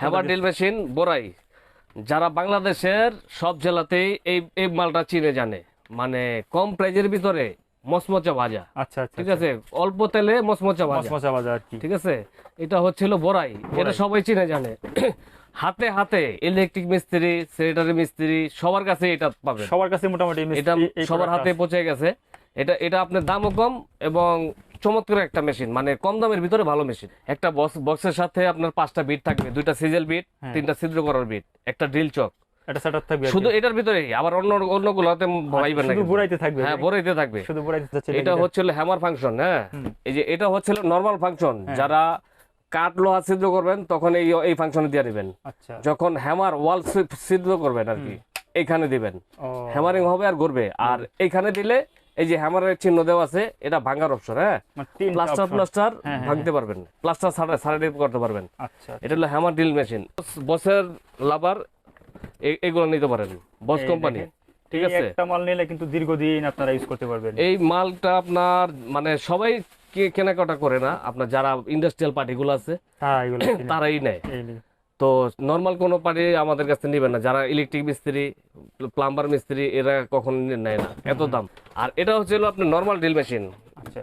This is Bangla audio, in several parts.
হ্যাবার ড্রিল মেশিন বোরাই যারা বাংলাদেশের সব জেলাতেই এই এই মালটা চিনে জানে। মানে কম প্রাইজের ভিতরে মচমচা ভাজা। আচ্ছা আচ্ছা ঠিক আছে? অল্প তেলে মসমচা ভাজা। মশমশা ভাজা আর কি। ঠিক আছে? এটা হচ্ছিল বোরাই। এটা সবাই চিনে জানে। হাতে হাতে ইলেকট্রিক মিস্ত্রি সেনেটারি মিস্ত্রি সবার কাছে এটা পাবে সবার কাছে মোটামুটি এটা সবার হাতে পৌঁছে গেছে। এটা এটা আপনার দামও কম এবং চমৎকার একটা মেশিন মানে কম দামের ভিতরে ভালো মেশিন একটা বক্স বক্সের সাথে আপনার পাঁচটা বিট থাকবে দুইটা সিজেল বিট হ্যাঁ। তিনটা ছিদ্র করার বিট একটা ড্রিল চক। এটা সেটআপ থাকবে শুধু এটার ভিতরেই আবার অন্য অন্যগুলোতে ভাইবেন না শুধু বুড়াইতে থাকবে হ্যাঁ বড়াইতে থাকবে। শুধু বুড়াইতে যাচ্ছে এটা হ্যামার ফাংশন হ্যাঁ। এই যে এটা হচ্ছিল নর্মাল ফাংশন। যারা কাঠ লোহা ছিদ্র করবেন তখন এই এই ফাংশনে দিয়ে দিবেন। আচ্ছা। যখন হ্যামার ওয়াল ছিদ্র করবেন আর কি এখানে দিবেন। হ্যামারিং হবে আর করবে আর এইখানে দিলে এই যে হ্যামারের চিহ্ন দেওয়া আছে এটা ভাঙার অপশন হ্যাঁ? মানে প্লাস্টার প্লাস্টার হ্যাঁ, হ্যাঁ, ভাঙতে পারবেন। প্লাস্টার ছাড়া সারাই করতে পারবেন। আচ্ছা এটা হলো হ্যামার ড্রিল মেশিন বসের লাভার এগুলো নিতে পারেন। বস কোম্পানি ঠিক আছে? একটা মাল নিলে কিন্তু দীর্ঘদিন আপনারা ইউজ করতে পারবেন। এই মালটা আপনার মানে সবাই কে- কেনাকাটা করে না। আপনার যারা ইন্ডাস্ট্রিয়াল পার্টিগুলো আছে হ্যাঁ এগুলো তারাই নিয়ে। তো নর্মাল কোনো পার্টি আমাদের কাছে নেবেন না। যারা ইলেকট্রিক মিস্ত্রি প্লাম্বার মিস্ত্রি এরা কখন নেয় না। এত দাম। আর এটা হচ্ছে হলো আপনার নর্মাল ড্রিল মেশিন আচ্ছা।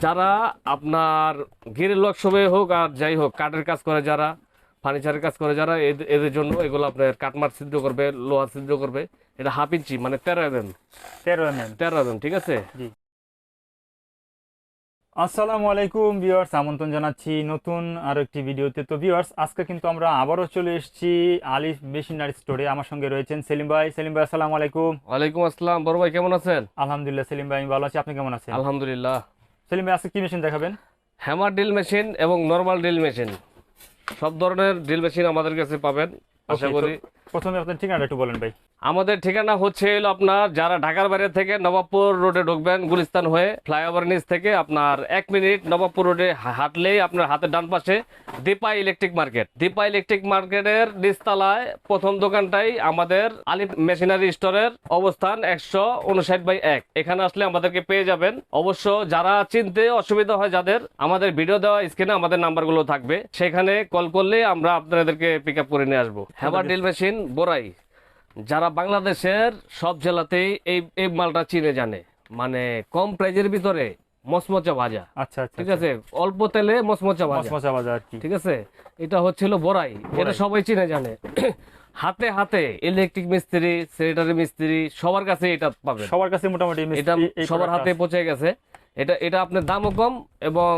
যারা আপনার গিরের ওয়ার্কশপে হোক আর যাই হোক কাঠের কাজ করে যারা ফার্নিচারের কাজ করে যারা এদের- এদের জন্য এগুলো আপনার কাঠমার ছিদ্র করবে লোহা ছিদ্র করবে। এটা হাফ ইঞ্চি মানে তেরো এম এম তেরো এম এম তেরো এম ঠিক আছে? আসসালামু আলাইকুম ভিউয়ার্স। আমন্ত্রণ জানাচ্ছি নতুন আরও একটি ভিডিওতে। তো ভিউয়ার্স আজকে কিন্তু আমরা আবারও চলে এসেছি আলিফ মেশিনারি স্টোরে। আমার সঙ্গে রয়েছেন সেলিম ভাই। সেলিম ভাই আসসালামু আলাইকুম। ওয়ালাইকুম আসসালাম। বড় ভাই কেমন আছেন? আলহামদুলিল্লাহ সেলিম ভাই আমি ভালো আছি। আপনি কেমন আছেন? আলহামদুলিল্লাহ। সেলিম ভাই আজকে কি মেশিন দেখাবেন? হ্যামার ড্রিল মেশিন এবং নর্মাল ড্রিল মেশিন। সব ধরনের ড্রিল মেশিন আমাদের কাছে পাবেন। আশা করি। প্রথমে আপনার ঠিকানাটা একটু বলেন ভাই। আমাদের ঠিকানা হচ্ছে এলো আপনার যারা ঢাকার বাইরে থেকে নবাবপুর রোডে ঢুকবেন গুলিস্তান হয়ে ফ্লাইওভার নিচ থেকে আপনার এক মিনিট নবাবপুর রোডে হাঁটলেই আপনার হাতের ডান পাশে Dipa electric market. Dipa electric মার্কেটের নিচতলায় প্রথম দোকানটাই আমাদের আলিফ মেশিনারি স্টোরের অবস্থান একশো উনষাট বাই এক। এখানে আসলে আমাদেরকে পেয়ে যাবেন। অবশ্য যারা চিনতে অসুবিধা হয় যাদের আমাদের ভিডিও দেওয়া স্ক্রিনে আমাদের নাম্বারগুলো থাকবে। সেখানে কল করলে আমরা আপনাদেরকে পিক আপ করে নিয়ে আসব। হ্যাভার ড্রিল মেশিন বোরাই যারা বাংলাদেশের সব জেলাতেই এই এই মালটা চিনে জানে। মানে কম প্রাইজের ভিতরে মসমচা ভাজা। আচ্ছা আচ্ছা ঠিক আছে? অল্প তেলে মসমচা ভাজা। বাজার আর কি। ঠিক আছে? এটা হচ্ছিল বোরাই এটা সবাই চিনে জানে। হাতে হাতে ইলেকট্রিক মিস্ত্রি সেনেটারি মিস্ত্রি সবার কাছে এটা পাবে সবার কাছে মোটামুটি এটা সবার হাতে পৌঁছে গেছে। এটা এটা আপনার দামও কম এবং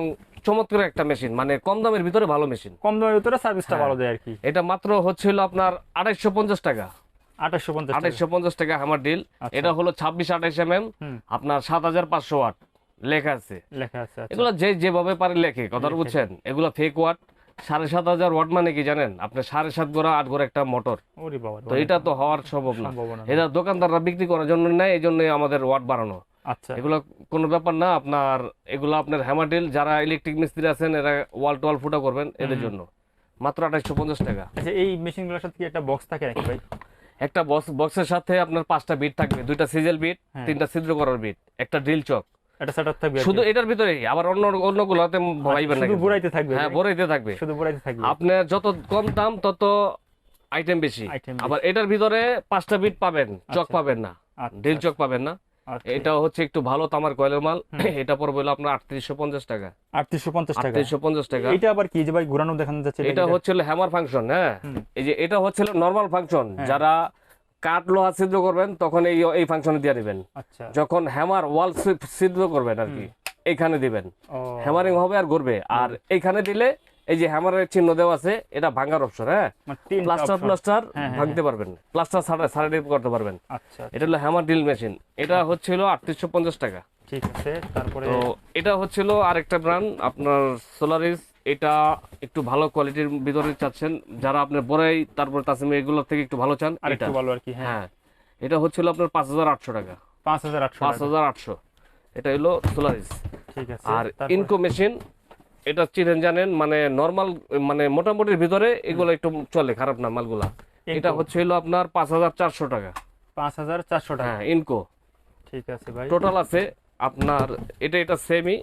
চমৎকার একটা মেশিন। মানে কম দামের ভিতরে ভালো মেশিন। কম দামের ভিতরে সার্ভিসটা হ্যাঁ। ভালো দেয় আর কি। এটা মাত্র হচ্ছিল আপনার আড়াইশো পঞ্চাশ টাকা। আঠাশশো পঞ্চাশ টাকা। আড়াইশো পঞ্চাশ টাকা আমার ডিল। এটা হলো ছাব্বিশ আঠাইশ এম এম আপনার সাত হাজার পাঁচশো ওয়াট লেখা আছে। লেখা আছে। এগুলো যে যেভাবে পারে লেখে কথাটা বুঝছেন? এগুলো ফেক ওয়াট সাড়ে সাত হাজার ওয়াট মানে কি জানেন? আপনার সাড়ে সাত গোড়া আট গোড়া একটা মোটর তো এটা তো হওয়ার সম্ভব না। এটা দোকানদাররা বিক্রি করার জন্য নেয় এই জন্য আমাদের ওয়াট বাড়ানো। আচ্ছা। এগুলো কোনো ব্যাপার না আপনার এগুলো আপনার হ্যামাডিল যারা ইলেকট্রিক মিস্ত্রি আছেন এরা ওয়াল টোয়াল ফুটা করবেন এদের জন্য। মাত্র আঠাইশো পঞ্চাশ টাকা। আচ্ছা এই মেশিনগুলোর সাথে কি একটা বক্স থাকে নাকি ভাই? একটা বক্স বক্সের সাথে আপনার পাঁচটা বিট থাকবে। দুইটা সিজেল বিট হ্যাঁ। তিনটা ছিদ্র করার বিট একটা ড্রিল চক এটা সেটআপ থাকবে শুধু এটার ভিতরেই আবার অন্য অন্যগুলোতে ভাইবেন না শুধু বুড়াইতে থাকবে হ্যাঁ বুড়াইতে থাকবে। শুধু বুড়াইতে থাকবে। আপনার যত কম দাম তত আইটেম বেশি। আবার এটার ভিতরে পাঁচটা বিট পাবেন চক আচ্ছা। পাবেন না। ডিল ড্রিল চক পাবেন না। আচ্ছা। এটা হচ্ছে একটু ভালো তামার কয়েলের মাল। এটা পড়বে হলো আপনার আটত্রিশশো পঞ্চাশ টাকা। 3850 টাকা। আটত্রিশশো পঞ্চাশ টাকা। এটা আবার কি যে ভাই ঘোরানো দেখানো যাচ্ছে এটা হচ্ছিল হ্যামার ফাংশন হ্যাঁ? এই যে এটা হচ্ছিল নর্মাল ফাংশন হ্যাঁ। যারা কাঠ লোহা ছিদ্র করবেন তখন এই এই ফাংশনে দিয়ে দিবেন। আচ্ছা। যখন হ্যামার ওয়াল ছিদ্র করবেন আর কি এইখানে দিবেন। হ্যামারিং হবে আর ঘুরবে। আর এইখানে দিলে এই যে হ্যামারের চিহ্ন দেওয়া আছে এটা ভাঙার অপশন হ্যাঁ? মানে প্লাস্টার প্লাস্টার হ্যাঁ, হ্যাঁ, ভাঙতে পারবেন। প্লাস্টার ছাড়া সারাই করতে পারবেন। আচ্ছা এটা হলো হ্যামার ড্রিল মেশিন এটা হচ্ছিল আটত্রিশশো পঞ্চাশ টাকা। ঠিক আছে তারপরে? তো এটা হচ্ছিল আরেকটা ব্র্যান্ড আপনার সোলারিস এটা একটু ভালো কোয়ালিটির ভিতরে চাচ্ছেন। যারা আপনার বড়াই তারপর তাসিমি এগুলো থেকে একটু ভালো চান এটা। আরেকটু ভালো আর কি হ্যাঁ। হ্যাঁ। এটা হচ্ছিল আপনার পাঁচ হাজার আটশো টাকা। 5800 পাঁচ টাকা। হাজার আটশো। এটা হলো সোলারিস ঠিক আছে আর ইনকো মেশিন এটা চিনেন জানেন মানে নর্মাল মানে মোটামুটির ভিতরে এগুলো একটু চলে খারাপ না মালগুলা। এটা হচ্ছে হলো আপনার পাঁচ হাজার চারশো টাকা। 5400 টাকা। হ্যাঁ ইনকো। ঠিক আছে ভাই। টোটাল আছে আপনার এটা এটা সেমি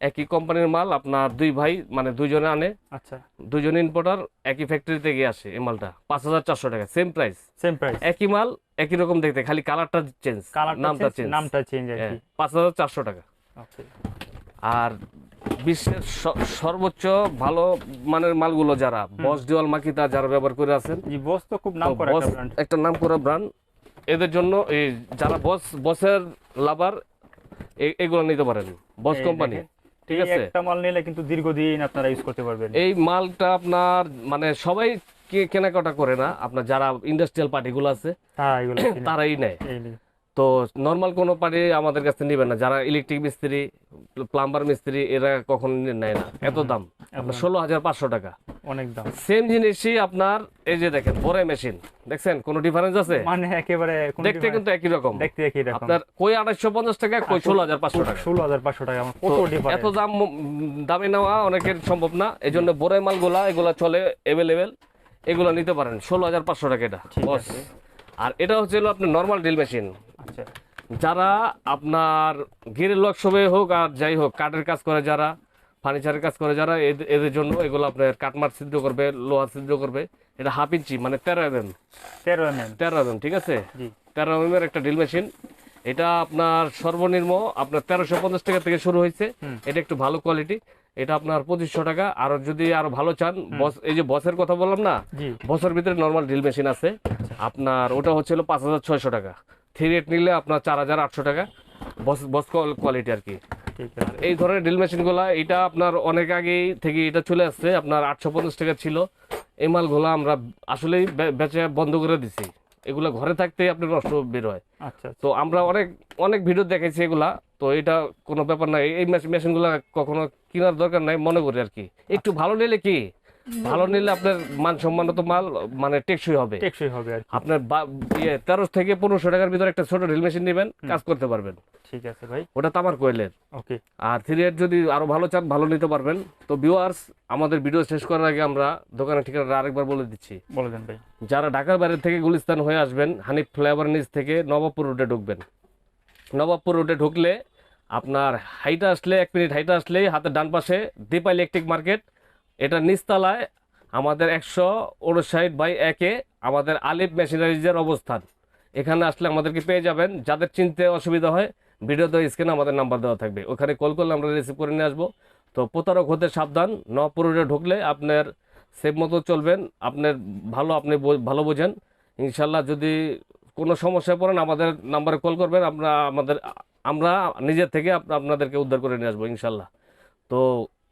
একই কোম্পানির মাল আপনার দুই ভাই মানে দুইজনে আনে। আচ্ছা। দুজন ইম্পোর্টার একই ফ্যাক্টরিতে গিয়ে আসে এই মালটা পাঁচ হাজার চারশো টাকা সেম প্রাইস সেম প্রাইস একই মাল একই রকম দেখতে খালি কালারটা চেঞ্জ নামটা চেঞ্জ নামটা চেঞ্জ কি। পাঁচ হাজার চারশো টাকা। ওকে আর বিশ্বের সর্বোচ্চ ভালো মানের মালগুলো যারা বস ডিওয়াল মাকিতা যারা ব্যবহার করে আছেন। বস তো খুব নাম করা একটা ব্র্যান্ড একটা নাম করা ব্র্যান্ড এদের জন্য এই যারা বস বসের লাভার এগুলো নিতে পারেন বস কোম্পানি ঠিক আছে? একটা মাল নিলে কিন্তু দীর্ঘদিন আপনারা ইউজ করতে পারবেন। এই মালটা আপনার মানে সবাই কে- কেনাকাটা করে না আপনার যারা ইন্ডাস্ট্রিয়াল পার্টিগুলো আছে হ্যাঁ এগুলো তারাই নিয়ে। তো নর্মাল কোনো পার্টি আমাদের কাছে নেবে না। যারা ইলেকট্রিক মিস্ত্রি প্লাম্বার মিস্ত্রি এরা কখন নেয় না। এত দাম। আপনার ষোলো হাজার পাঁচশো টাকা। অনেক দাম। সেম জিনিসই আপনার এই যে দেখেন বড় মেশিন দেখছেন? কোনো ডিফারেন্স আছে? মানে একেবারে দেখতে কিন্তু একই রকম। দেখতে একই রকম। আপনার কই আড়াইশো পঞ্চাশ টাকা কই ষোলো হাজার পাঁচশো টাকা। ষোলো হাজার পাঁচশো টাকা কত ডিফারেন্স এত দাম দামে নেওয়া অনেকের সম্ভব না। এই জন্য বড় মালগুলা এগুলা চলে অ্যাভেলেবেল এগুলো নিতে পারেন। ষোলো হাজার পাঁচশো টাকা এটা। আর এটা হচ্ছে আপনার নর্মাল ড্রিল মেশিন যারা আপনার গিরের লকশপে হোক আর যাই হোক কাঠের কাজ করে যারা ফার্নিচারের কাজ করে যারা এদের- জন্য এগুলো আপনার কাঠমার সিদ্ধ করবে লোহা সিদ্ধ করবে। এটা হাফ ইঞ্চি মানে তেরো এম এম তেরো এম এম তেরো এম ঠিক আছে? তেরো এম এর একটা ড্রিল মেশিন এটা আপনার সর্বনিম্ন আপনার তেরোশো পঞ্চাশ টাকা থেকে শুরু হয়েছে। এটা একটু ভালো কোয়ালিটি এটা আপনার পঁচিশশো টাকা। আর যদি আরও ভালো চান বস এই যে বসের কথা বললাম না? জি। বছর ভিতরে নর্মাল ড্রিল মেশিন আছে। আপনার ওটা হচ্ছিল পাঁচ হাজার ছয়শো টাকা। থ্রি রেট নিলে আপনার চার হাজার আটশো টাকা। বস বস কোয়ালিটি আর কি। ঠিক আছে। এই ধরনের ড্রিল মেশিনগুলো এটা আপনার অনেক আগেই থেকে এটা চলে আসছে আপনার আটশো পঞ্চাশ টাকা ছিল। এই মালগুলো আমরা আসলেই বেচে বন্ধ করে দিছি। এগুলো ঘরে থাকতে আপনি নষ্ট বের হয়। আচ্ছা আচ্ছা। তো আমরা অনেক অনেক ভিডিও দেখেছি এগুলা। তো এটা কোনো ব্যাপার নাই এই মেশিনগুলো কখনো কেনার দরকার নাই মনে করি আর কি। একটু ভালো নিলে কি? ভালো নিলে আপনার মান সম্মানত মাল মানে টেকসই হবে। টেকসই হবে আপনার ইয়ে তেরো থেকে পনেরোশো টাকার ভিতরে একটা ছোট ড্রিল মেশিন নেবেন কাজ করতে পারবেন। ঠিক আছে ভাই। ওটা তামার কোয়েলের ওকে। আর থ্রি এর যদি আরও ভালো চান ভালো নিতে পারবেন। তো ভিউয়ার্স আমাদের ভিডিও শেষ করার আগে আমরা দোকানের ঠিকানা আরেকবার বলে দিচ্ছি। বলে দেন ভাই। যারা ঢাকার বাইরে থেকে গুলিস্তান হয়ে আসবেন হানিফ ফ্লেভার নিচ থেকে নবাবপুর রোডে ঢুকবেন। নবাবপুর রোডে ঢুকলে আপনার হাইটা আসলে এক মিনিট হাইটা আসলেই হাতের ডান পাশে দীপা ইলেকট্রিক মার্কেট এটা নিচতলায় আমাদের একশো উনষাট বাই একে আমাদের আলিফ মেশিনারিজের অবস্থান। এখানে আসলে আমাদেরকে পেয়ে যাবেন। যাদের চিনতে অসুবিধা হয় ভিডিও ভিডিওতে স্ক্রিনে আমাদের নাম্বার দেওয়া থাকবে। ওখানে কল করলে আমরা রিসিভ করে নিয়ে আসব। তো প্রতারক হতে সাবধান নবাবপুর রোডে ঢুকলে আপনার সেফ মতো চলবেন। আপনার ভালো, আপনি ভালো বোঝেন। ইনশাল্লাহ যদি কোনো সমস্যায় পড়েন, আমাদের নাম্বারে কল করবেন। আমরা, আমাদের, আমরা নিজের থেকে আপনাদেরকে উদ্ধার করে নিয়ে আসব ইনশাল্লাহ। তো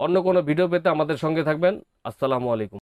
অন্য কোনো ভিডিও পেতে আমাদের সঙ্গে থাকবেন। আসসালামু আলাইকুম।